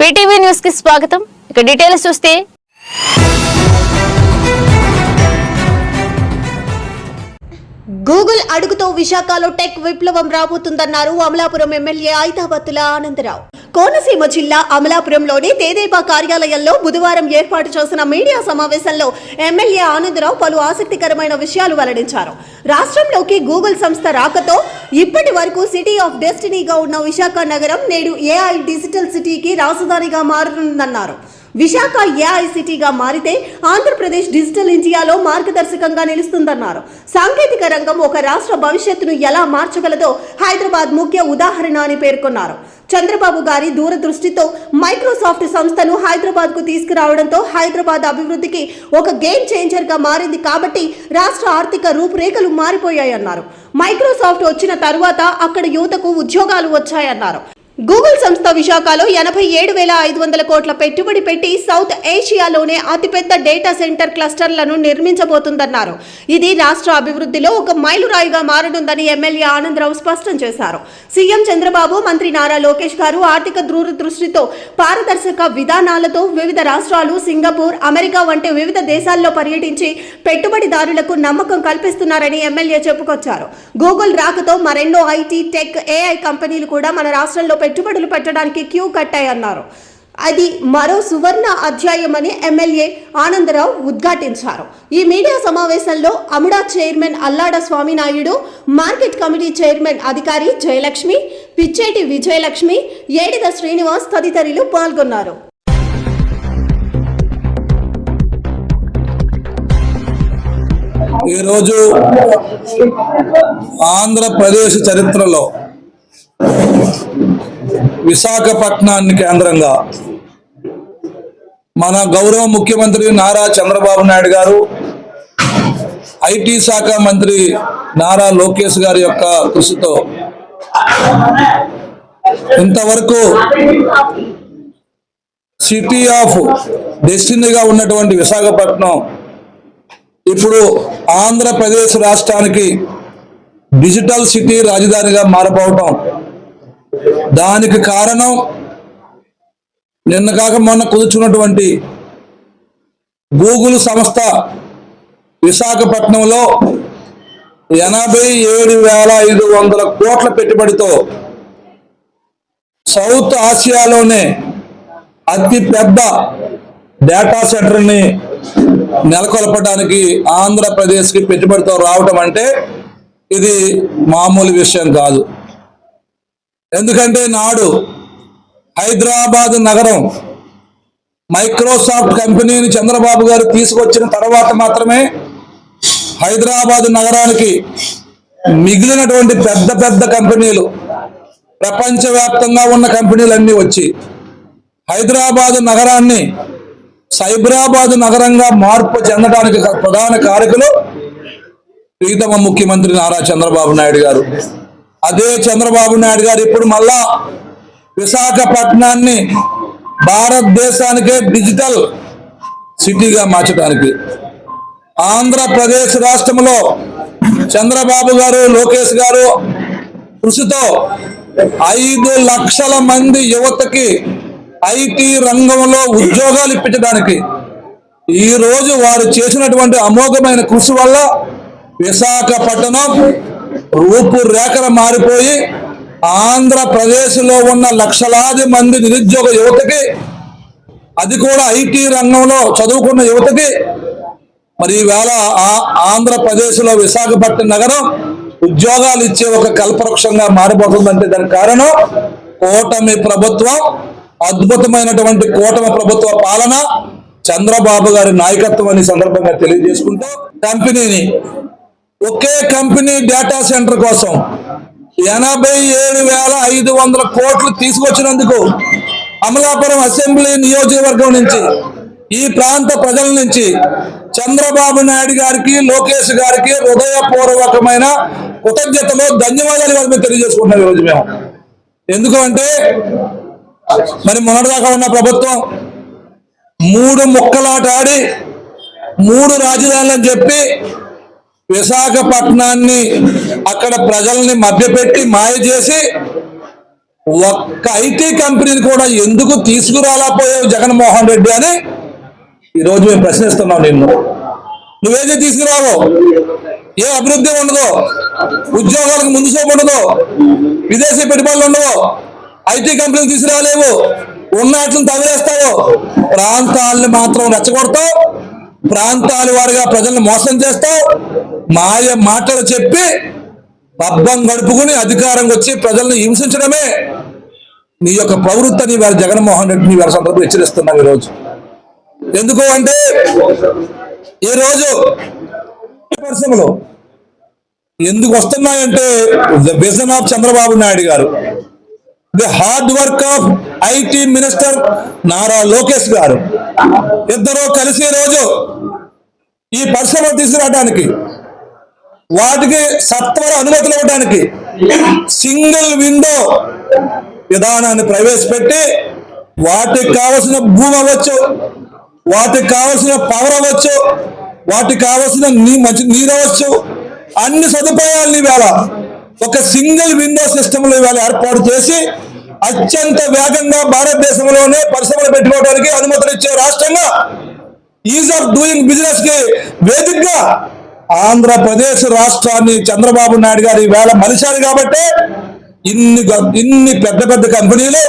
PTV న్యూస్కి స్వాగతం. ఇక డీటెయిల్స్ చూస్తే గూగుల్ అడుగుతో విశాఖలో టెక్ విప్లవం రాబోతుందన్నారు అమలాపురం ఎమ్మెల్యే ఐతాబత్తుల ఆనందరావు. కోనసీమ జిల్లా అమలాపురంలోని తేదేపా కార్యాలయంలో బుధవారం ఏర్పాటు చేసిన మీడియా సమావేశంలో ఎమ్మెల్యే ఆనందరావు పలు ఆసక్తికరమైన విషయాలు వెల్లడించారు. రాష్ట్రంలోకి గూగుల్ సంస్థ రాకతో ఇప్పటి వరకు సిటీ ఆఫ్ డెస్టినీగా ఉన్న విశాఖ నగరం నేడు ఏఐ డిజిటల్ సిటీకి రాజధానిగా మారనుందన్నారు. విశాఖ ఏఐ సిటీగా మారితే ఆంధ్రప్రదేశ్ డిజిటల్ ఇండియాలో మార్గదర్శకంగా నిలుస్తుందన్నారు. సాంకేతిక రంగం ఒక రాష్ట్ర భవిష్యత్తును ఎలా మార్చగలదో హైదరాబాద్ ముఖ్య ఉదాహరణ అని పేర్కొన్నారు. చంద్రబాబు గారి దూరదృష్టితో మైక్రోసాఫ్ట్ సంస్థను హైదరాబాద్కు తీసుకురావడంతో హైదరాబాద్ అభివృద్ధికి ఒక గేమ్ చేంజర్గా మారింది కాబట్టి రాష్ట్ర ఆర్థిక రూపురేఖలు మారిపోయాయన్నారు. మైక్రోసాఫ్ట్ వచ్చిన తరువాత అక్కడ యువతకు ఉద్యోగాలు వచ్చాయన్నారు. గూగుల్ సంస్థ విశాఖలో ఎనభై ఏడు వేల ఐదు వందల కోట్ల పెట్టుబడి పెట్టి సౌత్ ఏషియాలోనే అతిపెద్ద డేటా సెంటర్ క్లస్టర్లను నిర్మించబోతుందన్నారు. ఇది రాష్ట్ర అభివృద్ధిలో ఒక మైలురాయిగా మారనుందని ఎమ్మెల్యే ఆనందరావు స్పష్టం చేశారు. సీఎం చంద్రబాబు మంత్రి నారా లోకేష్ గారు ఆర్థిక దూరదృష్టితో పారదర్శక విధానాలతో వివిధ రాష్ట్రాలు సింగపూర్ అమెరికా వంటి వివిధ దేశాల్లో పర్యటించి పెట్టుబడిదారులకు నమ్మకం కల్పిస్తున్నారని ఎమ్మెల్యే చెప్పుకొచ్చారు. గూగుల్ రాకతో మరెన్నో ఐటీ టెక్ ఏఐ కంపెనీలు కూడా మన రాష్ట్రంలో పెట్టుబడులు పెట్టడానికి క్యూ కట్టాయన్నారు. అది మరో సువర్ణ అధ్యాయమని ఎమ్మెల్యే ఆనందరావు ఉద్ఘాటించారు. ఈ మీడియా సమావేశంలో Amuda chairman Allada Swaminaidu market committee chairman అధికారి జయలక్ష్మి పిచ్చేటి విజయలక్ష్మి ఏడిద శ్రీనివాస్ తదితరులు పాల్గొన్నారు. ఈరోజు ఆంధ్రప్రదేశ్ చరిత్రలో విశాఖపట్నాన్ని కేంద్రంగా మన గౌరవ ముఖ్యమంత్రి నారా చంద్రబాబు నాయుడు గారు ఐటీ శాఖ మంత్రి నారా లోకేష్ గారి యొక్క కృషితో ఇంతవరకు సిటీ ఆఫ్ డెస్టినీగా ఉన్నటువంటి విశాఖపట్నం ఇప్పుడు ఆంధ్రప్రదేశ్ రాష్ట్రానికి డిజిటల్ సిటీ రాజధానిగా మారపోవటం దానికి కారణం నిన్న కాక మొన్న కుదుర్చున్నటువంటి గూగుల్ సంస్థ విశాఖపట్నంలో ఎనభై ఏడు వేల ఐదు వందల కోట్ల పెట్టుబడితో సౌత్ ఆసియాలోనే అతి పెద్ద డేటా సెంటర్ని నెలకొల్పడానికి ఆంధ్రప్రదేశ్కి పెట్టుబడితో రావటం అంటే ఇది మామూలు విషయం కాదు. ఎందుకంటే నాడు హైదరాబాద్ నగరం మైక్రోసాఫ్ట్ కంపెనీని చంద్రబాబు గారు తీసుకొచ్చిన తర్వాత మాత్రమే హైదరాబాద్ నగరానికి మిగిలినటువంటి పెద్ద పెద్ద కంపెనీలు ప్రపంచవ్యాప్తంగా ఉన్న కంపెనీలన్నీ వచ్చి హైదరాబాదు నగరాన్ని సైబరాబాదు నగరంగా మార్పు చెందడానికి ప్రధాన కారకులు ప్రీతమ ముఖ్యమంత్రి నారా చంద్రబాబు నాయుడు గారు. అదే చంద్రబాబు నాయుడు గారు ఇప్పుడు మళ్ళా విశాఖపట్నాన్ని భారతదేశానికే డిజిటల్ సిటీగా మార్చడానికి. ఆంధ్రప్రదేశ్ రాష్ట్రంలో చంద్రబాబు గారు లోకేష్ గారు కృషితో ఐదు లక్షల మంది యువతకి ఐటీ రంగంలో ఉద్యోగాలు ఇప్పించడానికి ఈరోజు వారు చేసినటువంటి అమోఘమైన కృషి వల్ల విశాఖపట్నం రూపురేఖలు మారిపోయి ఆంధ్రప్రదేశ్లో ఉన్న లక్షలాది మంది నిరుద్యోగ యువతకి అది కూడా ఐటీ రంగంలో చదువుకున్న యువతకి మరి ఈవేళ ఆ- ఆంధ్రప్రదేశ్లో విశాఖపట్నం నగరం ఉద్యోగాలు ఇచ్చే ఒక కల్పవృక్షంగా మారిపోతుందంటే దానికి కారణం కూటమి ప్రభుత్వం అద్భుతమైనటువంటి కూటమి ప్రభుత్వ పాలన చంద్రబాబు గారి నాయకత్వం అని సందర్భంగా తెలియజేసుకుంటూ కంపెనీని ఒకే కంపెనీ డేటా సెంటర్ కోసం ఎనభై ఏడు వేల ఐదు వందల కోట్లు తీసుకొచ్చినందుకు అమలాపురం అసెంబ్లీ నియోజకవర్గం నుంచి ఈ ప్రాంత ప్రజల నుంచి చంద్రబాబు నాయుడు గారికి లోకేష్ గారికి హృదయపూర్వకమైన కృతజ్ఞతలు ధన్యవాదాలు ఇవాళ మేము తెలియజేసుకుంటున్నాం ఈరోజు మేము. ఎందుకంటే మరి మొన్నటిదాకా ఉన్న ప్రభుత్వం మూడు ముక్కలాట ఆడి మూడు రాజధానులని చెప్పి విశాఖపట్నాన్ని అక్కడ ప్రజల్ని మభ్యపెట్టి మాయ చేసి ఒక్క ఐటీ కంపెనీని కూడా ఎందుకు తీసుకురాలేకపోయావు జగన్మోహన్ రెడ్డి అని ఈరోజు మేము ప్రశ్నిస్తున్నాం నిన్ను. నువ్వేది తీసుకురావు? ఏ అభివృద్ధి ఉండదు ఉద్యోగాలకు ముందు చూపు ఉండదు విదేశీ పెట్టుబడులు ఉండవు ఐటీ కంపెనీలు తీసుకురాలేవు? ఉన్నట్లను తగిలేస్తావు? ప్రాంతాలను మాత్రం రెచ్చగొడతావు? ప్రాంతాల వారిగా ప్రజల్ని మోసం చేస్తావు? మాయ మాటలు చెప్పి పబ్బం గడుపుకుని అధికారం వచ్చి ప్రజల్ని హింసించడమే నీ యొక్క ప్రవృత్తిని వారి జగన్మోహన్ రెడ్డిని వారి సందర్భం హెచ్చరిస్తున్నాం ఈరోజు. ఎందుకు అంటే ఈరోజు పరిశ్రమలు ఎందుకు వస్తున్నాయంటే the vision of Chandrababu Naidu garu the hard work of IT minister Nara Lokesh garu. ఇద్దరు కలిసి రోజు ఈ పరిశ్రమలు తీసుకురావడానికి వాటికి సత్వర అనుమతులు ఇవ్వడానికి సింగిల్ విండో విధానాన్ని ప్రవేశపెట్టి వాటికి కావలసిన భూమి అవ్వచ్చు వాటికి కావలసిన పవర్ అవ్వచ్చు వాటికి కావలసిన నీ మంచి నీరు అవ్వచ్చు. అన్ని సదుపాయాలని ఇవాళ ఒక సింగిల్ విండో సిస్టమ్లో ఇవాళ ఏర్పాటు చేసి అత్యంత వేగంగా భారతదేశంలోనే పరిశ్రమలు పెట్టుకోవడానికి అనుమతులు ఇచ్చే రాష్ట్రంగా ఈజ్ ఆఫ్ డూయింగ్ బిజినెస్కి వేదికగా ఆంధ్రప్రదేశ్ రాష్ట్రాన్ని చంద్రబాబు నాయుడు గారు ఈవేళ మలిశారు కాబట్టి ఇన్ని ఇన్ని పెద్ద పెద్ద కంపెనీలు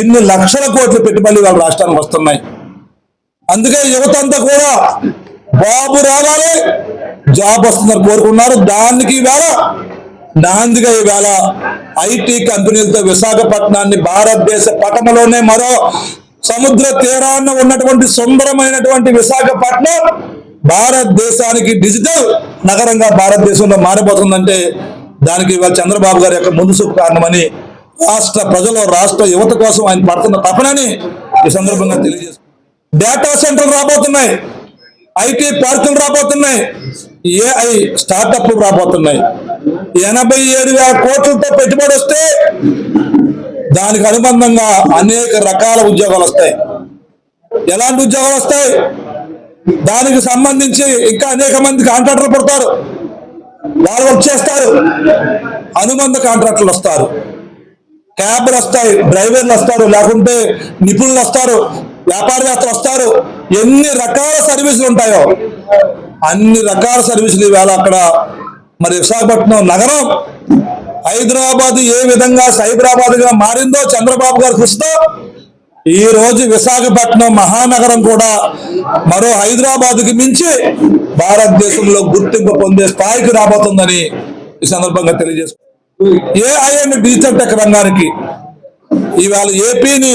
ఇన్ని లక్షల కోట్ల పెట్టుబడులు వాళ్ళ రాష్ట్రానికి వస్తున్నాయి. అందుకే యువత అంతా కూడా బాబు రావాలి జాబ్ వస్తుందని కోరుకున్నారు దానికి ఈవేళ నాందిగా ఈవేళ ఐటీ కంపెనీలతో విశాఖపట్నాన్ని భారతదేశ పటంలోనే మరో సముద్ర తీరాన ఉన్నటువంటి సుందరమైనటువంటి విశాఖపట్నం భారతదేశానికి డిజిటల్ నగరంగా భారతదేశంలో మారిపోతుందంటే దానికి ఇవాళ చంద్రబాబు గారి యొక్క ముందు కారణమని రాష్ట్ర ప్రజలు రాష్ట్ర యువత కోసం ఆయన పడుతున్న తపనని ఈ సందర్భంగా తెలియజేస్తున్నారు. డేటా సెంటర్లు రాబోతున్నాయి. ఐటీ పార్కులు రాబోతున్నాయి. ఏఐ స్టార్టప్లు రాబోతున్నాయి. ఎనభై ఏడు వేల కోట్లతో పెట్టుబడి వస్తే దానికి అనుబంధంగా అనేక రకాల ఉద్యోగాలు వస్తాయి. ఎలాంటి ఉద్యోగాలు వస్తాయి? దానికి సంబంధించి ఇంకా అనేక మంది కాంట్రాక్టర్లు పడతారు. వాళ్ళు వర్క్ చేస్తారు. అనుబంధ కాంట్రాక్టర్లు వస్తారు. క్యాబ్లు వస్తాయి డ్రైవర్లు వస్తారు లేకుంటే నిపుణులు వస్తారు వ్యాపారవేత్తలు వస్తారు. ఎన్ని రకాల సర్వీసులు ఉంటాయో అన్ని రకాల సర్వీసులు ఇవాళ అక్కడ మరి విశాఖపట్నం నగరం. హైదరాబాద్ ఏ విధంగా సైబరాబాద్గా మారిందో చంద్రబాబు గారు కృషితో ఈ రోజు విశాఖపట్నం మహానగరం కూడా మరో హైదరాబాద్కి మించి భారతదేశంలో గుర్తింపు పొందే స్థాయికి రాబోతుందని ఈ సందర్భంగా తెలియజేసుకుంటున్నాను. ఏఐ డిజిటల్ టెక్ రంగానికి ఇవాళ ఏపీని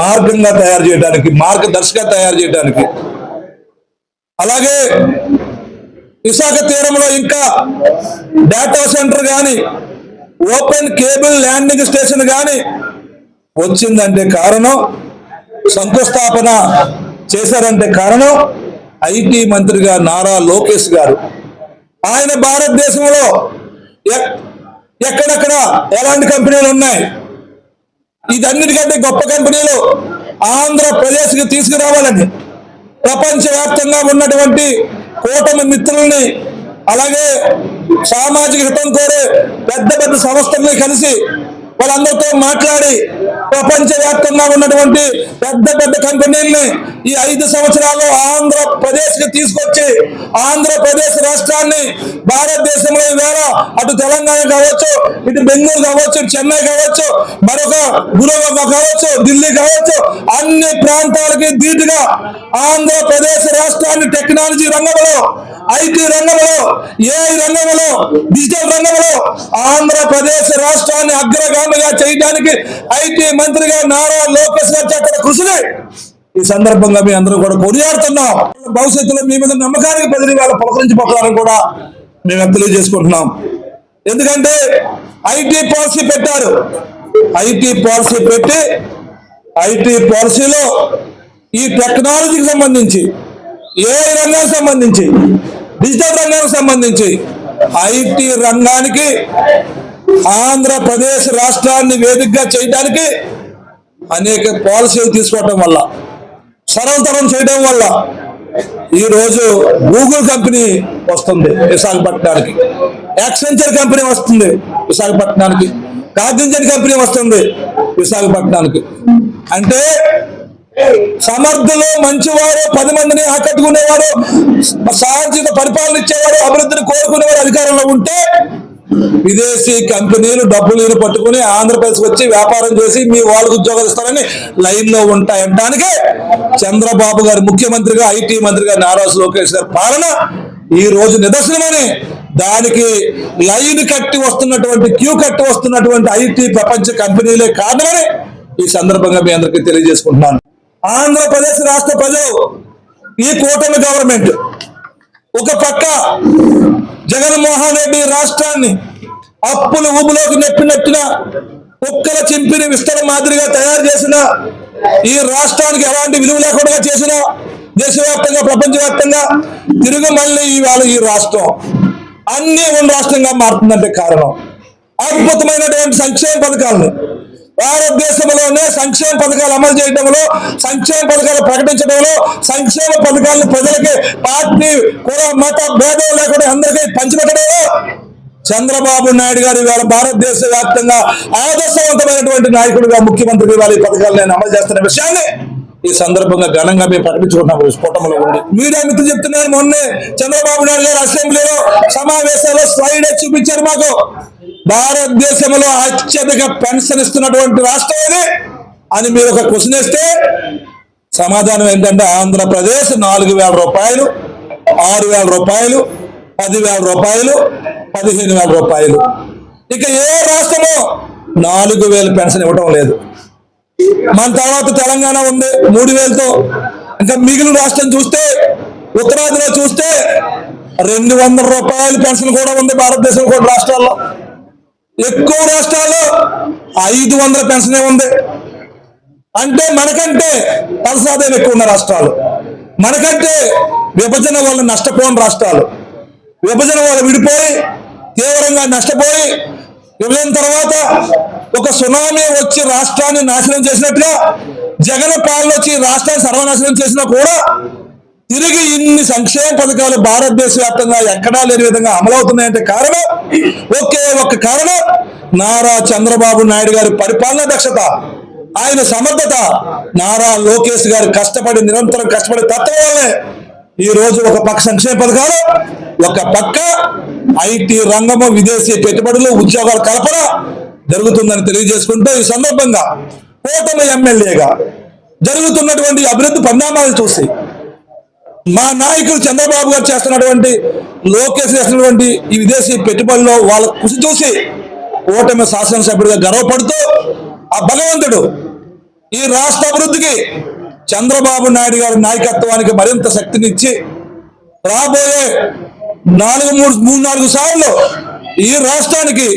మార్గంగా తయారు చేయడానికి మార్గదర్శిగా తయారు చేయడానికి. అలాగే విశాఖ తీరంలో ఇంకా డేటా సెంటర్ కానీ ఓపెన్ కేబుల్ ల్యాండింగ్ స్టేషన్ కానీ వచ్చిందంటే కారణం శంకుస్థాపన చేశారంటే కారణం ఐటీ మంత్రిగా నారా లోకేష్ గారు. ఆయన భారతదేశంలో ఎక్కడెక్కడ ఎలాంటి కంపెనీలు ఉన్నాయి? ఇదన్నిటికంటే గొప్ప కంపెనీలు ఆంధ్రప్రదేశ్కి తీసుకురావాలని ప్రపంచవ్యాప్తంగా ఉన్నటువంటి కూటమి మిత్రుల్ని అలాగే సామాజిక హితం కోరే పెద్ద పెద్ద సంస్థల్ని కలిసి వాళ్ళందరితో మాట్లాడి ప్రపంచవ్యాప్తంగా ఉన్నటువంటి పెద్ద పెద్ద కంపెనీల్ని ఈ ఐదు సంవత్సరాల్లో ఆంధ్రప్రదేశ్కి తీసుకొచ్చి ఆంధ్రప్రదేశ్ రాష్ట్రాన్ని భారతదేశంలో ఈవేళ అటు తెలంగాణ కావచ్చు ఇటు బెంగళూరు కావచ్చు చెన్నై కావచ్చు మరొక గురువు కావచ్చు ఢిల్లీ కావచ్చు అన్ని ప్రాంతాలకి ధీటుగా ఆంధ్రప్రదేశ్ రాష్ట్రాన్ని టెక్నాలజీ రంగంలో ఐటీ రంగంలో ఏఐ రంగంలో డిజిటల్ రంగంలో ఆంధ్రప్రదేశ్ రాష్ట్రాన్ని అగ్రగామిగా చేయడానికి ఐటీ మంత్రిగా నారా లోకేష్ గారు చేస్తున్న కృషిని ఈ సందర్భంగా మీ అందరూ కూడా కొనియాడుతున్నాం. భవిష్యత్తులో మీ మీద నమ్మకానికి ప్రజలు వాళ్ళ పలకరించిపోతారని కూడా మేము తెలియజేసుకుంటున్నాం. ఎందుకంటే ఐటీ పాలసీ పెట్టారు. ఐటీ పాలసీ పెట్టి ఐటీ పాలసీలో ఈ టెక్నాలజీకి సంబంధించి ఏ రంగానికి సంబంధించి డిజిటల్ రంగానికి సంబంధించి ఐటీ రంగానికి ఆంధ్రప్రదేశ్ రాష్ట్రాన్ని వేదికగా చేయడానికి అనేక పాలసీలు తీసుకోవటం వల్ల సరళతరం చేయడం వల్ల ఈరోజు గూగుల్ కంపెనీ వస్తుంది విశాఖపట్నానికి. యాక్సెంచర్ కంపెనీ వస్తుంది విశాఖపట్నానికి. కాగ్నిజెంట్ కంపెనీ వస్తుంది విశాఖపట్నానికి. అంటే సమర్థులు మంచివారు పది మందిని ఆకట్టుకునేవారు సాంఘిక పరిపాలన ఇచ్చేవారు అభివృద్ధిని కోరుకునేవారు అధికారంలో ఉంటే విదేశీ కంపెనీలు డబ్బులు పట్టుకుని ఆంధ్రప్రదేశ్ వచ్చి వ్యాపారం చేసి మీ వాళ్ళకు ఉద్యోగాలు ఇస్తారని లైన్లో ఉంటాయంటానికి చంద్రబాబు గారు ముఖ్యమంత్రిగా ఐటీ మంత్రిగా నారా లోకేష్ గారి పాలన ఈ రోజు నిదర్శనమని దానికి లైన్ కట్టి వస్తున్నటువంటి క్యూ కట్టి వస్తున్నటువంటి ఐటీ ప్రపంచ కంపెనీలే కాదని ఈ సందర్భంగా మీ అందరికీ తెలియజేసుకుంటున్నాను. ఆంధ్రప్రదేశ్ రాష్ట్ర ప్రజలు ఈ కూటమి గవర్నమెంట్. ఒక పక్క జగన్మోహన్ రెడ్డి రాష్ట్రాన్ని అప్పులు ఊబులోకి నెప్పినట్టున కుక్కల చింపిని విస్తర మాదిరిగా తయారు చేసిన ఈ రాష్ట్రానికి ఎలాంటి విలువ లేకుండా చేసిన దేశవ్యాప్తంగా ప్రపంచవ్యాప్తంగా తిరుగు మళ్ళీ ఇవాళ ఈ రాష్ట్రం. అన్ని ఉన్న రాష్ట్రంగా మారుతుందంటే కారణం. అద్భుతమైనటువంటి సంక్షేమ పథకాలను భారతదేశంలోనే సంక్షేమ పథకాలు అమలు చేయడంలో సంక్షేమ పథకాలు ప్రకటించడంలో సంక్షేమ పథకాలను ప్రజలకి పార్టీ కుల మత భేదం లేకుండా అందరికీ పంచిపెట్టడంలో చంద్రబాబు నాయుడు గారు ఇవాళ భారతదేశ వ్యాప్తంగా ఆదర్శవంతమైనటువంటి నాయకుడిగా ముఖ్యమంత్రి ఇవాళ ఈ పథకాలు నేను అమలు చేస్తున్న విషయాన్ని ఈ సందర్భంగా ఘనంగా మేము ప్రకటించుకుంటున్నాం స్ఫోటంలో ఉండి మీడియా మిత్రులు చెప్తున్నారు మొన్నే చంద్రబాబు నాయుడు గారు అసెంబ్లీలో సమావేశాల్లో స్లైడ్ చూపించారు మాకు. భారతదేశంలో అత్యధిక పెన్షన్ ఇస్తున్నటువంటి రాష్ట్రం ఏది? అని మీరు ఒక క్వశ్చన్ ఇస్తే సమాధానం ఏంటంటే ఆంధ్రప్రదేశ్ నాలుగు వేల రూపాయలు ఆరు వేల రూపాయలు పదివేల రూపాయలు పదిహేను వేల రూపాయలు. ఇక ఏ రాష్ట్రమో నాలుగు వేలు పెన్షన్ ఇవ్వడం లేదు. మన తర్వాత తెలంగాణ ఉంది మూడు వేలతో. ఇంకా మిగిలిన రాష్ట్రం చూస్తే ఉత్తరాదిలో చూస్తే రెండు వందల రూపాయల పెన్షన్ కూడా ఉంది భారతదేశం కూడా రాష్ట్రాల్లో. ఎక్కువ రాష్ట్రాల్లో ఐదు వందల పెన్షనే ఉంది. అంటే మనకంటే తలసాదాయం ఎక్కువ ఉన్న రాష్ట్రాలు. మనకంటే విభజన వల్ల నష్టపోని రాష్ట్రాలు. విభజన వల్ల విడిపోయి తీవ్రంగా నష్టపోయి విభజన తర్వాత ఒక సునామీ వచ్చి రాష్ట్రాన్ని నాశనం చేసినట్టుగా జగన్ పాలన వచ్చి రాష్ట్రాన్ని సర్వనాశనం చేసినా కూడా తిరిగి ఇన్ని సంక్షేమ పథకాలు భారతదేశ వ్యాప్తంగా ఎక్కడా లేని విధంగా అమలవుతున్నాయంటే కారణం ఒకే ఒక్క కారణం నారా చంద్రబాబు నాయుడు గారి పరిపాలనా దక్షత ఆయన సమర్థత. నారా లోకేష్ గారు కష్టపడి నిరంతరం కష్టపడి తత్వం వల్లే ఈ రోజు ఒక పక్క సంక్షేమ పథకాలు ఒక పక్క ఐటీ రంగము విదేశీ పెట్టుబడులు ఉద్యోగాల కల్పన జరుగుతుందని తెలియజేసుకుంటూ ఈ సందర్భంగా కూటమి ఎమ్మెల్యేగా జరుగుతున్నటువంటి అభివృద్ధి పరిణామాలను చూసి మా నాయకుడు చంద్రబాబు గారు చేస్తున్నటువంటి లోకేష్ చేస్తున్నటువంటి ఈ విదేశీ పెట్టుబడుల్లో వాళ్ళ కృషి చూసి ఓటమి శాసనసభ్యుడిగా గర్వపడుతూ ఆ భగవంతుడు ఈ రాష్ట్ర అభివృద్ధికి చంద్రబాబు నాయుడు గారి నాయకత్వానికి మరింత శక్తినిచ్చి రాబోయే నాలుగు మూడు మూడు నాలుగు సార్లు ఈ రాష్ట్రానికి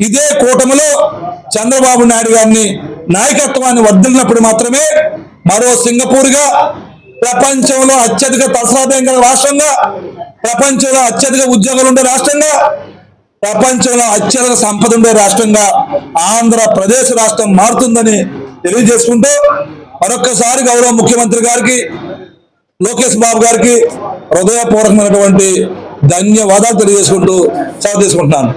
ఇదే కూటమిలో చంద్రబాబు నాయుడు గారిని నాయకత్వాన్ని వర్ధిల్లినప్పుడు మాత్రమే మరో సింగపూర్గా ప్రపంచంలో అత్యధిక తలసాదాయం గల రాష్ట్రంగా ప్రపంచంలో అత్యధిక ఉద్యోగాలు ఉండే రాష్ట్రంగా ప్రపంచంలో అత్యధిక సంపద ఉండే రాష్ట్రంగా ఆంధ్రప్రదేశ్ రాష్ట్రం మారుతుందని తెలియజేసుకుంటూ మరొక్కసారి గౌరవ ముఖ్యమంత్రి గారికి లోకేష్ బాబు గారికి హృదయపూర్వకమైనటువంటి ధన్యవాదాలు తెలియజేసుకుంటూ సెలవు తీసుకుంటున్నాను.